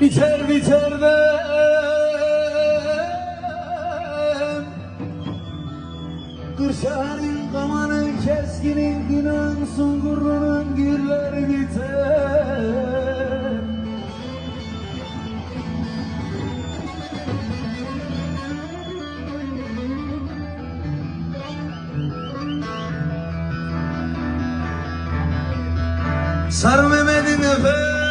Biter biter de. Kırşanın kamanın keskinin günün sungurunun gülleri biter. Sarı Mehmet'in efendim.